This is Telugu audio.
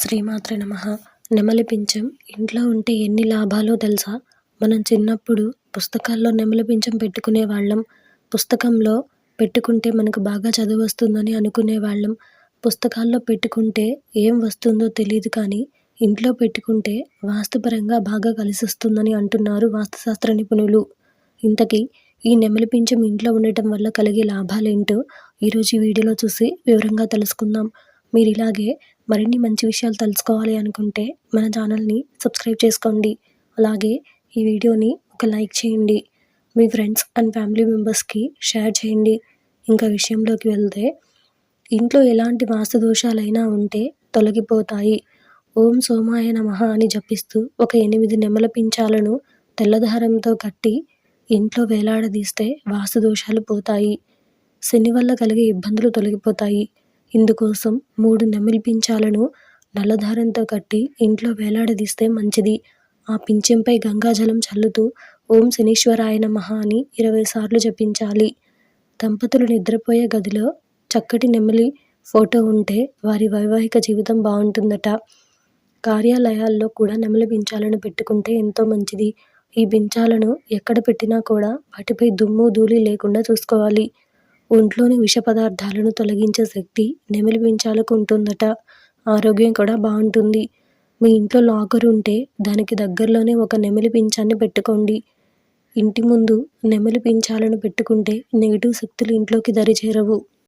శ్రీమాత్రే నమ. నెమలి పింఛం ఇంట్లో ఉంటే ఎన్ని లాభాలో తెలుసా? మనం చిన్నప్పుడు పుస్తకాల్లో నెమలి పింఛం పెట్టుకునే వాళ్ళం పుస్తకంలో పెట్టుకుంటే మనకు బాగా చదువు వస్తుందని అనుకునే వాళ్ళం పుస్తకాల్లో పెట్టుకుంటే ఏం వస్తుందో తెలియదు కానీ ఇంట్లో పెట్టుకుంటే వాస్తుపరంగా బాగా కలిసి వస్తుందని అంటున్నారు వాస్తుశాస్త్ర నిపుణులు. ఇంతకీ ఈ నెమలి పింఛం ఇంట్లో ఉండటం వల్ల కలిగే లాభాలేంటో ఈరోజు ఈ వీడియోలో చూసి వివరంగా తెలుసుకుందాం. మీరు ఇలాగే మరిన్ని మంచి విషయాలు తెలుసుకోవాలి అనుకుంటే మన ఛానల్ని సబ్స్క్రైబ్ చేసుకోండి. అలాగే ఈ వీడియోని ఒక లైక్ చేయండి. మీ ఫ్రెండ్స్ అండ్ ఫ్యామిలీ మెంబర్స్కి షేర్ చేయండి. ఇంకా విషయంలోకి వెళ్తే ఇంట్లో ఎలాంటి వాస్తు దోషాలైనా ఉంటే తొలగిపోతాయి. ఓం సోమాయ నమ అని జపిస్తూ ఒక ఎనిమిది నెమల పించాలను తెల్లదారంతో కట్టి ఇంట్లో వేలాడదీస్తే వాస్తు దోషాలు పోతాయి. శని వల్ల కలిగే ఇబ్బందులు తొలగిపోతాయి. ఇందుకోసం మూడు నెమిలి పించాలను నల్లదారంతో కట్టి ఇంట్లో వేలాడదీస్తే మంచిది. ఆ పింఛంపై గంగాజలం చల్లుతూ ఓం శనీశ్వరాయన మహా అని ఇరవై సార్లు జపించాలి. దంపతులు నిద్రపోయే గదిలో చక్కటి నెమలి ఫోటో ఉంటే వారి వైవాహిక జీవితం బాగుంటుందట. కార్యాలయాల్లో కూడా నెమలి పించాలను పెట్టుకుంటే ఎంతో మంచిది. ఈ పించాలను ఎక్కడ పెట్టినా కూడా వాటిపై దుమ్ము ధూళి లేకుండా చూసుకోవాలి. ఒంట్లోని విష పదార్థాలను తొలగించే శక్తి నెమలి పించాలకు ఉంటుందట ఆరోగ్యం కూడా బాగుంటుంది. మీ ఇంట్లో లాకర్ ఉంటే దానికి దగ్గరలోనే ఒక నెమలి పింఛాన్ని పెట్టుకోండి. ఇంటి ముందు నెమలి పింఛాలను పెట్టుకుంటే నెగిటివ్ శక్తులు ఇంట్లోకి దరిచేరవు.